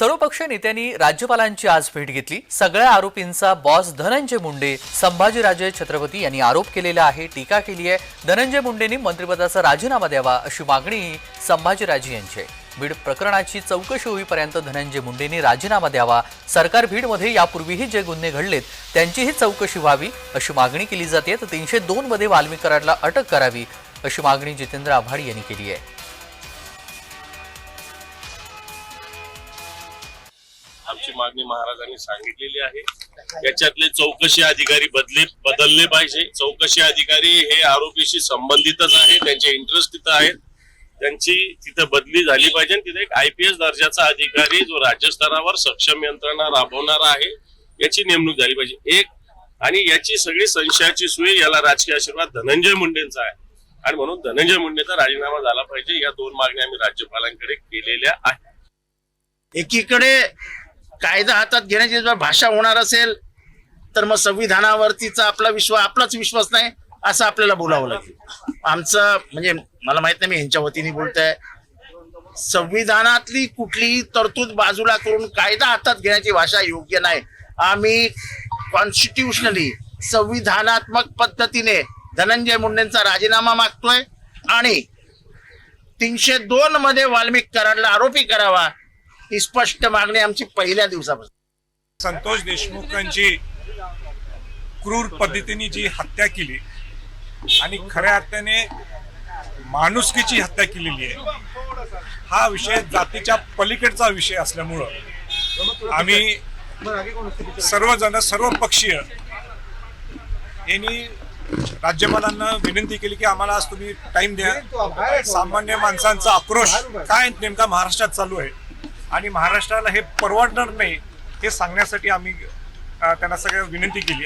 सर्वपक्षीय नेत्यांनी राज्यपालांची आज भेट घेतली. सगळ्या आरोपींचा बॉस धनंजय मुंडे संभाजीराजे छत्रपती यांनी आरोप केलेला आहे टीका केली आहे. धनंजय मुंडेंनी मंत्रिपदाचा राजीनामा द्यावा अशी मागणी संभाजीराजे यांची आहे. बीड प्रकरणाची चौकशी होईपर्यंत धनंजय मुंडेंनी राजीनामा द्यावा. सरकार बीडमध्ये यापूर्वीही जे गुन्हे घडलेत त्यांचीही चौकशी व्हावी अशी मागणी केली जाते. तर तीनशे दोनमध्ये मध्ये कराडला अटक करावी अशी मागणी जितेंद्र आव्हाड यांनी केली आहे. आमची मागणी महाराजांनी सांगितलेली आहे. याच्यातले चौकशी अधिकारी बदले बदलले पाहिजे. चौकशी अधिकारी हे आरोपीशी संबंधितच आहे त्यांचे इंटरेस्ट तिथं आहेत. त्यांची तिथं बदली झाली पाहिजे तिथे एक आयपीएस दर्जाचा अधिकारी जो राज्यस्तरावर सक्षम यंत्रणा राबवणारा आहे याची नेमणूक झाली पाहिजे. एक आणि याची सगळी संशयाची सुई याला राजकीय आशीर्वाद धनंजय मुंडेंचा आहे. आणि म्हणून धनंजय मुंडेचा राजीनामा झाला पाहिजे. या दोन मागण्या आम्ही राज्यपालांकडे केलेल्या आहेत. एकीकडे कायदा हातात घेण्याची जर भाषा होणार असेल तर मग संविधानावरतीचा आपला विश्वास आपलाच विश्वास नाही असं आपल्याला बोलावं लागेल. आमचं म्हणजे मला माहीत नाही मी यांच्या वतीने बोलतोय. संविधानातली कुठलीही तरतूद बाजूला करून कायदा हातात घेण्याची भाषा योग्य नाही. आम्ही कॉन्स्टिट्युशनली संविधानात्मक पद्धतीने धनंजय मुंडेंचा राजीनामा मागतोय आणि तीनशे दोन मध्ये वाल्मिक कराडला आरोपी करावा ही स्पष्ट मागणी आमची पहिल्या दिवसापासून. संतोष देशमुखांची क्रूर पद्धतीने जी हत्या केली आणि खऱ्या अर्थाने माणुसकीची हत्या केलेली आहे हा विषय जातीच्या पलीकडचा विषय असल्यामुळं आम्ही सर्वजण सर्व पक्षीय यांनी राज्यपालांना विनंती केली की आम्हाला आज तुम्ही टाइम द्या. सामान्य माणसांचा आक्रोश काय नेमका महाराष्ट्रात चालू आहे? आणि महाराष्ट्राला हे परवडणार नाही हे सांगण्यासाठी आम्ही त्यांना सगळ्या विनंती केली.